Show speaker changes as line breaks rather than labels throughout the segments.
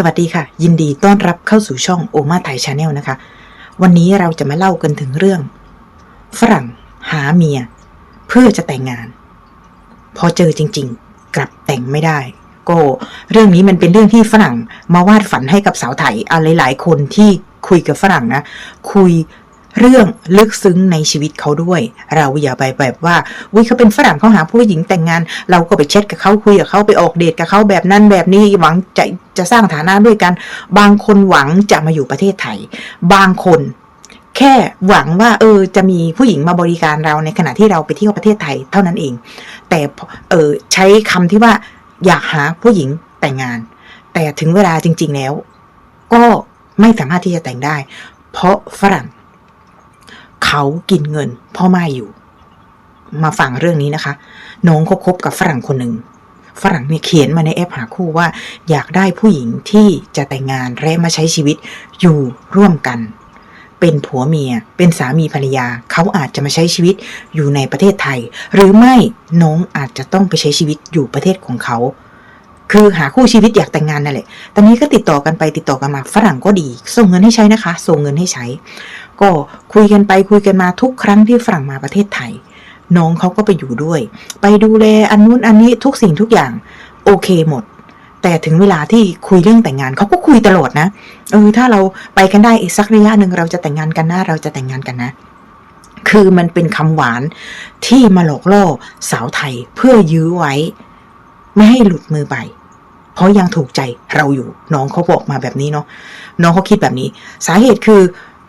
สวัสดีค่ะ ยินดีต้อนรับเข้าสู่ช่องโอมาไทยชาแนลนะคะ วันนี้เราจะมาเล่ากันถึงเรื่อง ฝรั่งหาเมีย เพื่อจะแต่งงาน พอเจอจริง ๆ กลับแต่งไม่ได้ ก็เรื่องนี้มันเป็นเรื่องที่ฝรั่งมาวาดฝันให้กับสาวไทยอะไรหลายคนที่คุยกับฝรั่งนะ คุย เรื่องลึกซึ้งในชีวิตเขาด้วย เราอย่าไปแบบว่าวิเขาเป็นฝรั่งเขาหาผู้หญิงแต่งงาน เราก็ไปแชทกับเขาคุยกับเขาไปออกเดทกับเขาแบบนั้นแบบนี้หวังจะจะสร้างฐานะด้วยกัน บางคนหวังจะมาอยู่ประเทศไทย บางคนแค่หวังว่าเออจะมีผู้หญิงมาบริการเราในขณะที่เราไปเที่ยวประเทศไทยเท่านั้นเอง แต่เออใช้คำที่ว่าอยากหาผู้หญิงแต่งงาน แต่ถึงเวลาจริง ๆแล้ว ก็ไม่สามารถที่จะแต่งได้ เพราะฝรั่ง เขากินเงิน พ่อไม้อยู่ มาฟังเรื่องนี้นะคะ น้องเขาคบกับฝรั่งคนหนึ่งฝรั่งเนี่ยเขียนมาในแอปหาคู่ว่า อยากได้ผู้หญิงที่จะแต่งงานและมาใช้ชีวิตอยู่ร่วมกัน เป็นผัวเมีย เป็นสามีภรรยา เขาอาจจะมาใช้ชีวิตอยู่ในประเทศไทย หรือไม่น้องอาจจะต้องไปใช้ชีวิตอยู่ประเทศของเขา คือหาคู่ชีวิตอยากแต่งงานนั่นแหละ ตอนนี้ก็ติดต่อกันไปติดต่อกันมาฝรั่งก็ดี ส่งเงินให้ใช้นะคะ ส่งเงินให้ใช้ ก็คุยกันไปคุยกันมาทุกครั้งที่ฝรั่งมาประเทศไทย น้องเขาก็ไปอยู่ด้วย ไปดูแลอันนู้นอันนี้ทุกสิ่งทุกอย่าง โอเคหมด แต่ถึงเวลาที่คุยเรื่องแต่งงานเขาก็คุยตลอดนะเออถ้าเราไปกันได้อีกสักระยะหนึ่งเราจะแต่งงานกันนะเราจะแต่งงานกันนะคือมันเป็นคำหวานที่มาหลอกล่อสาวไทยเพื่อยื้อไว้ ไม่ให้หลุดมือไป เพราะยังถูกใจเราอยู่ น้องเขาบอกมาแบบนี้เนาะน้องเขาคิดแบบนี้ สาเหตุคือ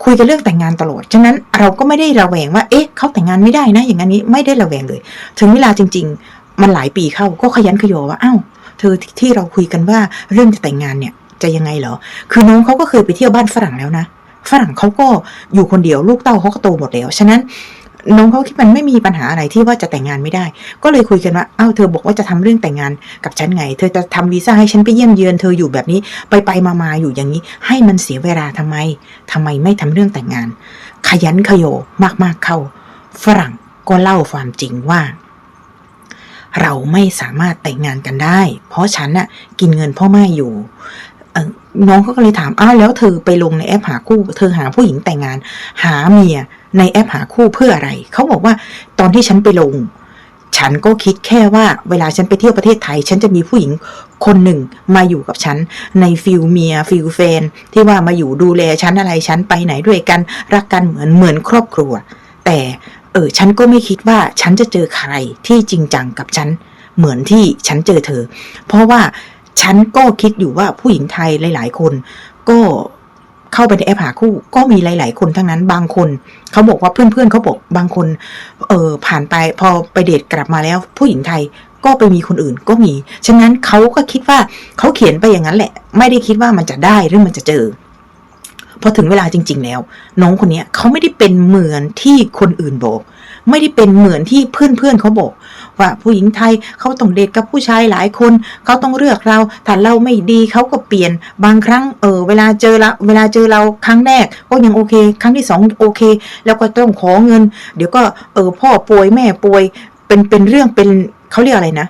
คุยกันเรื่องแต่งงานตลอด ฉะนั้นเราก็ไม่ได้ระแวงว่า เอ๊ะเขาแต่งงานไม่ได้นะ อย่างนั้นนี้ไม่ได้ระแวงเลย ถึงเวลาจริง ๆ มันหลายปีเข้าก็ขยันขยอว่า อ้าว เธอที่เราคุยกันว่าเรื่องจะแต่งงานเนี่ยจะยังไงเหรอ คือน้องเขาก็เคยไปเที่ยวบ้านฝรั่งแล้วนะ ฝรั่งเขาก็อยู่คนเดียวลูกเต้าเขาก็โตหมดแล้ว ฉะนั้น น้องเขาคิดมันไม่มีปัญหาอะไรที่ว่าจะแต่งงานไม่ได้ ก็เลยคุยกันว่าอ้าวเธอบอกว่าจะทำเรื่องแต่งงานกับฉันไง เธอจะทำวีซ่าให้ฉันไปเยี่ยมเยือนเธออยู่แบบนี้ไปไปมามาอยู่อย่างนี้ ให้มันเสียเวลาทำไมทำไมไม่ทำเรื่องแต่งงาน ขยันขยโยมากๆเข้า ฝรั่งก็เล่าความจริงว่า เราไม่สามารถแต่งงานกันได้ เพราะฉันน่ะกินเงินพ่อแม่อยู่น้องเขาก็เลยถาม อ้าวแล้วเธอไปลงในแอปหาคู่ เธอหาผู้หญิงแต่งงาน หาเมีย ในแอปหาคู่เพื่ออะไร เขาบอกว่าตอนที่ฉันไปลง ฉันก็คิดแค่ว่าเวลาฉันไปเที่ยวประเทศไทย ฉันจะมีผู้หญิงคนหนึ่งมาอยู่กับฉัน ในฟิลเมียฟิลแฟน ที่ว่ามาอยู่ดูแลฉันอะไรฉันไปไหนด้วยกันรักกันเหมือนเหมือนครอบครัว แต่เออฉันก็ไม่คิดว่าฉันจะเจอใครที่จริงจังกับฉันเหมือนที่ฉันเจอเธอ เพราะว่าฉันก็คิดอยู่ว่าผู้หญิงไทยหลาย ๆ คนก็ เข้าไปในแอปหาคู่ก็มีหลาย ๆ คนทั้งนั้นบางคนเขาบอกว่าเพื่อน ๆเขาบอกบางคน เออผ่านไปพอไปเดทกลับมาแล้ว ผู้หญิงไทยก็ไปมีคนอื่นก็มี ฉะนั้นเขาก็คิดว่าเขาเขียนไปอย่างนั้นแหละ ไม่ได้คิดว่ามันจะได้หรือมันจะเจอพอถึงเวลาจริง ๆ แล้ว น้องคนนี้เขาไม่ได้เป็นเหมือนที่คนอื่นบอก ไม่ได้เป็นเหมือนที่เพื่อนๆเขาบอก ว่าผู้หญิงไทยเขาต้องเดทกับผู้ชายหลายคน เขาต้องเลือกเรา ถ้าเราไม่ดีเขาก็เปลี่ยน บางครั้งเออเวลาเจอละเวลาเจอเราครั้งแรกก็ยังโอเค ครั้งที่สองโอเค แล้วก็ต้องขอเงิน เดี๋ยวก็เออพ่อป่วยแม่ป่วย เป็นเป็นเรื่องเป็นเขาเรียกอะไรนะ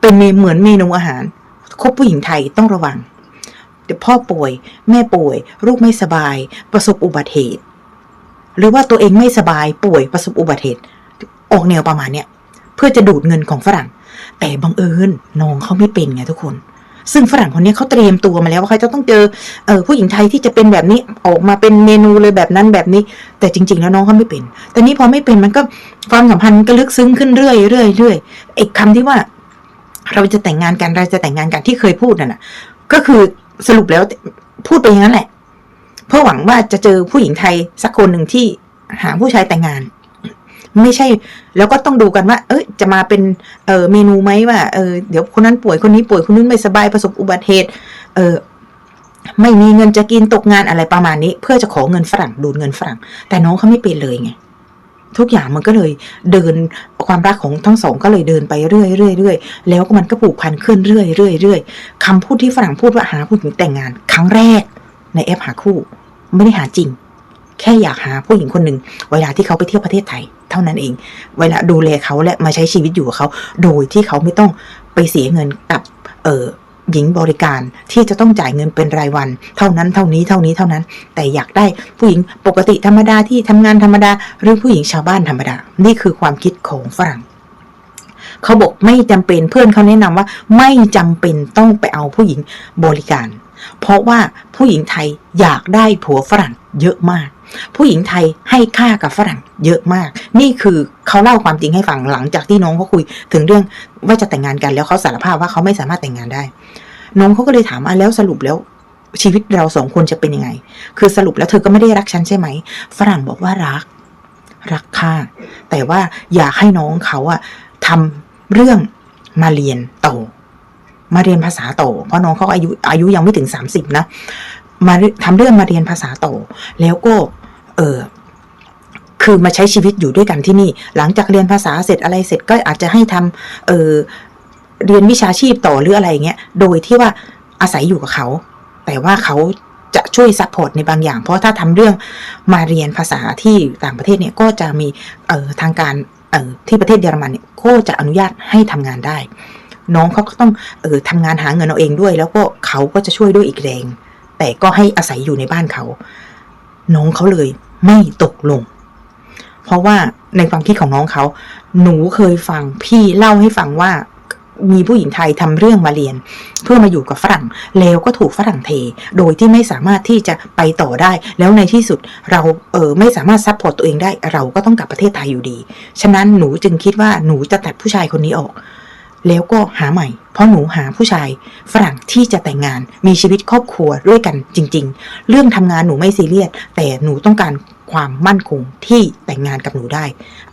เป็นเมเหมือนเมนูอาหารคบผู้หญิงไทยต้องระวังเดี๋ยวพ่อป่วย แม่ป่วย ลูกไม่สบาย ประสบอุบัติเหตุ หรือว่าตัวเองไม่สบายป่วยประสบอุบัติเหตุ ออกแนวประมาณเนี้ยเพื่อจะดูดเงินของฝรั่ง แต่บังเอิญน้องเขาไม่เป็นไงทุกคน ซึ่งฝรั่งคนนี้เขาเตรียมตัวมาแล้วว่าเขาจะต้องเจอเออผู้หญิงไทยที่จะเป็นแบบนี้ออกมาเป็นเมนูเลยแบบนั้นแบบนี้ แต่จริง ๆ แล้วน้องเขาไม่เป็น แต่นี้พอไม่เป็นมันก็ความสัมพันธ์ก็ลึกซึ้งขึ้นเรื่อยเรื่อยเรื่อยไอ้คำที่ว่า เราจะแต่งงานกันเราจะแต่งงานกันที่เคยพูดนั่นน่ะ ก็คือสรุปแล้วพูดไปอย่างนั้นแหละ เพื่อหวังว่าจะเจอผู้หญิงไทยสักคนหนึ่งที่หาผู้ชายแต่งงาน ไม่ใช่ แล้วก็ต้องดูกันว่า เอ้ยจะมาเป็นเออเมนูไหมว่าเออเดี๋ยวคนนั้นป่วยคนนี้ป่วยคนนู้นไม่สบายประสบอุบัติเหตุ เออไม่มีเงินจะกินตกงานอะไรประมาณนี้ เพื่อจะขอเงินฝรั่งดูดเงินฝรั่ง แต่น้องเขาไม่เป็นเลยไงทุกอย่างมันก็เลยเดินความรักของทั้งสองก็เลยเดินไปเรื่อยเรื่อยเรื่อยแล้วก็มันก็ผูกพันขึ้นเรื่อยเรื่อยเรื่อยคำพูดที่ฝรั่งพูดว่าหาผู้หญิงแต่งงาน ครั้งแรก ในแอปหาคู่ ไม่ได้หาจริง แค่อยากหาผู้หญิงคนหนึ่งเวลาที่เขาไปเที่ยวประเทศไทย เท่านั้นเอง เวลาดูแลเขาและมาใช้ชีวิตอยู่กับเขา โดยที่เขาไม่ต้องไปเสียเงินกับเออหญิงบริการที่จะต้องจ่ายเงินเป็นรายวัน เท่านั้นเท่านี้เท่านี้เท่านั้น แต่อยากได้ผู้หญิงปกติธรรมดาที่ทำงานธรรมดา หรือผู้หญิงชาวบ้านธรรมดา นี่คือความคิดของฝรั่งเขาบอกไม่จำเป็นเพื่อนเขาแนะนำว่า ไม่จำเป็นต้องไปเอาผู้หญิงบริการ เพราะว่าผู้หญิงไทยอยากได้ผัวฝรั่งเยอะมาก ผู้หญิงไทยให้ค่ากับฝรั่งเยอะมาก นี่คือเขาเล่าความจริงให้ฟังหลังจากที่น้องเขาคุย ถึงเรื่องว่าจะแต่งงานกันแล้วเขาสารภาพว่าเขาไม่สามารถแต่งงานได้ น้องเขาก็เลยถามอะแล้วสรุปแล้วชีวิตเราสองคนจะเป็นยังไง คือสรุปแล้วเธอก็ไม่ได้รักฉันใช่ไหม ฝรั่งบอกว่ารัก รักค่ะ แต่ว่าอยากให้น้องเขาอะทำเรื่องมาเรียนต่อ มาเรียนภาษาต่อเพราะน้องเขาอายุอายุยังไม่ถึงสามสิบนะ มาทำเรื่องมาเรียนภาษาต่อแล้วก็ เออคือมาใช้ชีวิตอยู่ด้วยกันที่นี่ หลังจากเรียนภาษาเสร็จอะไรเสร็จก็อาจจะให้ทำเออเรียนวิชาชีพต่อหรืออะไรเงี้ย โดยที่ว่าอาศัยอยู่กับเขา แต่ว่าเขาจะช่วยซัพพอร์ตในบางอย่าง เพราะถ้าทำเรื่องมาเรียนภาษาที่ต่างประเทศเนี่ยก็จะมีเออทางการเออที่ประเทศเยอรมันเนี่ยก็จะอนุญาตให้ทำงานได้ น้องเขาก็ต้องเออทำงานหาเงินเอาเองด้วย แล้วก็เขาก็จะช่วยด้วยอีกแรง แต่ก็ให้อาศัยอยู่ในบ้านเขา น้องเขาเลยไม่ตกลง เพราะว่าในความคิดของน้องเขา หนูเคยฟังพี่เล่าให้ฟังว่ามีผู้หญิงไทยทำเรื่องมาเรียน เพื่อมาอยู่กับฝรั่ง แล้วก็ถูกฝรั่งเท โดยที่ไม่สามารถที่จะไปต่อได้ แล้วในที่สุดเราเออไม่สามารถซัพพอร์ตตัวเองได้ เราก็ต้องกลับประเทศไทยอยู่ดี ฉะนั้นหนูจึงคิดว่าหนูจะตัดผู้ชายคนนี้ออก แล้วก็หาใหม่ เพราะหนูหาผู้ชายฝรั่งที่จะแต่งงานมีชีวิตครอบครัวด้วยกันจริง ๆ เรื่องทำงานหนูไม่ซีเรียสแต่หนูต้องการความมั่นคงที่แต่งงานกับหนูได้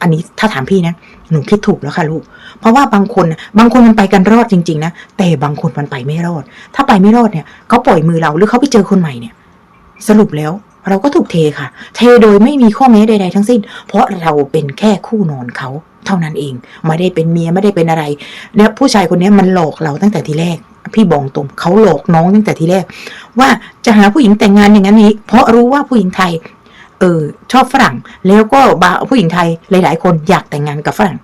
อันนี้ถ้าถามพี่นะ หนูคิดถูกแล้วค่ะลูก เพราะว่าบางคนบางคนมันไปกันรอดจริง ๆ นะ แต่บางคนมันไปไม่รอด ถ้าไปไม่รอดเนี่ยเขาปล่อยมือเราหรือเขาไปเจอคนใหม่เนี่ย สรุปแล้วเราก็ถูกเทค่ะ เทโดยไม่มีข้อแม้ใด ๆ ทั้งสิ้น เพราะเราเป็นแค่คู่นอนเขา เท่านั้นเอง ไม่ได้เป็นเมียไม่ได้เป็นอะไร แล้วผู้ชายคนนี้มันหลอกเราตั้งแต่ทีแรก พี่บอกตรงเขาหลอกน้องตั้งแต่ทีแรก ว่าจะหาผู้หญิงแต่งงานอย่างนั้นนี้ เพราะรู้ว่าผู้หญิงไทยเออชอบฝรั่งแล้วก็บาผู้หญิงไทยหลาย ๆ คนอยากแต่งงานกับฝรั่ง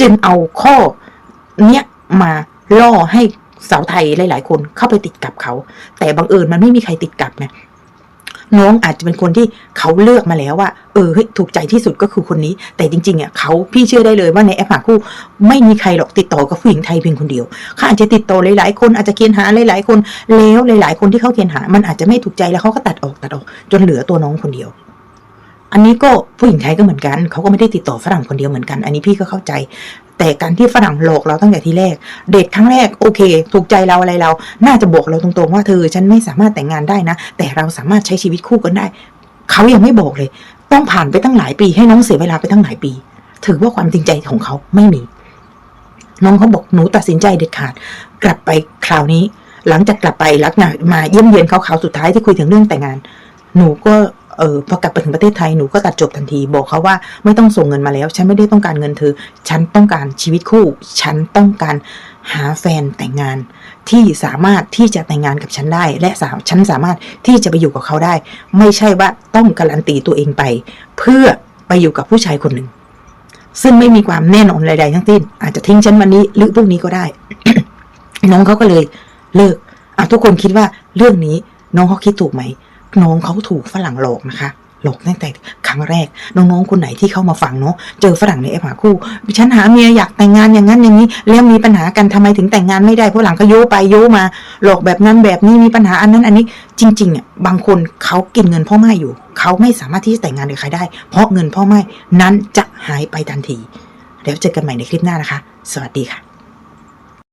จึงเอาข้อเนี้ยมาล่อให้สาวไทยหลาย ๆ คนเข้าไปติดกับเขา แต่บังเอิญมันไม่มีใครติดกับไง น้องอาจจะเป็นคนที่เขาเลือกมาแล้วว่า เออถูกใจที่สุดก็คือคนนี้ แต่จริงๆอะเขาพี่เชื่อได้เลยว่าในแอปหาคู่ ไม่มีใครหรอกติดต่อกับผู้หญิงไทยเพียงคนเดียวเขาอาจจะติดต่อหลายๆ คนอาจจะเคียนหาหลายๆคนแล้วหลาย ๆ คนที่เขาเคียนหา มันอาจจะไม่ถูกใจแล้วเขาก็ตัดออกตัดออก จนเหลือตัวน้องคนเดียว อันนี้ก็ผู้หญิงไทยก็เหมือนกัน เขาก็ไม่ได้ติดต่อฝรั่งคนเดียวเหมือนกัน อันนี้พี่ก็เข้าใจ แต่การที่ฝรั่งหลอกเราตั้งแต่ทีแรก เดทครั้งแรกโอเค ถูกใจเราอะไรเรา น่าจะบอกเราตรงๆว่าเธอฉันไม่สามารถแต่งงานได้นะ แต่เราสามารถใช้ชีวิตคู่กันได้ เขายังไม่บอกเลย ต้องผ่านไปตั้งหลายปี ให้น้องเสียเวลาไปตั้งหลายปี ถือว่าความจริงใจของเขาไม่มี น้องเขาบอกหนูตัดสินใจเด็ดขาด กลับไปคราวนี้ หลังจากกลับไปลักษณะมาเยี่ยมเยียนเขาเขาวสุดท้ายที่คุยถึงเรื่องแต่งงาน หนูก็ เออพอกลับไปถึงประเทศไทยหนูก็ตัดจบทันที บอกเขาว่าไม่ต้องส่งเงินมาแล้ว ฉันไม่ได้ต้องการเงินเธอ ฉันต้องการชีวิตคู่ ฉันต้องการหาแฟนแต่งงาน ที่สามารถที่จะแต่งงานกับฉันได้ และสาวฉันสามารถที่จะไปอยู่กับเขาได้ ไม่ใช่ว่าต้องการันตีตัวเองไป เพื่อไปอยู่กับผู้ชายคนหนึ่งซึ่งไม่มีความแน่นอนใดๆทั้งสิ้น อาจจะทิ้งฉันวันนี้หรือพรุ่งนี้ก็ได้ น้องเขาก็เลยเลิกอะทุกคนคิดว่าเรื่องนี้น้องเขาคิดถูกไหม น้องเขาถูกฝรั่งหลอกนะคะ หลอกตั้งแต่ครั้งแรก น้องๆคนไหนที่เข้ามาฟังเนาะเจอฝรั่งในแอปหาคู่ฉันหาเมียอยากแต่งงานอย่างนั้นอย่างนี้ แล้วมีปัญหากันทำไมถึงแต่งงานไม่ได้เพราะหลังก็โยไปโยมา หลอกแบบนั้นแบบนี้มีปัญหาอันนั้นอันนี้จริงๆอะบางคนเขากินเงินพ่อแม่อยู่เขาไม่สามารถที่จะแต่งงานกับใครได้ เพราะเงินพ่อแม่นั้นจะหายไปทันทีแล้วเจอกันใหม่ในคลิปหน้านะคะ สวัสดีค่ะ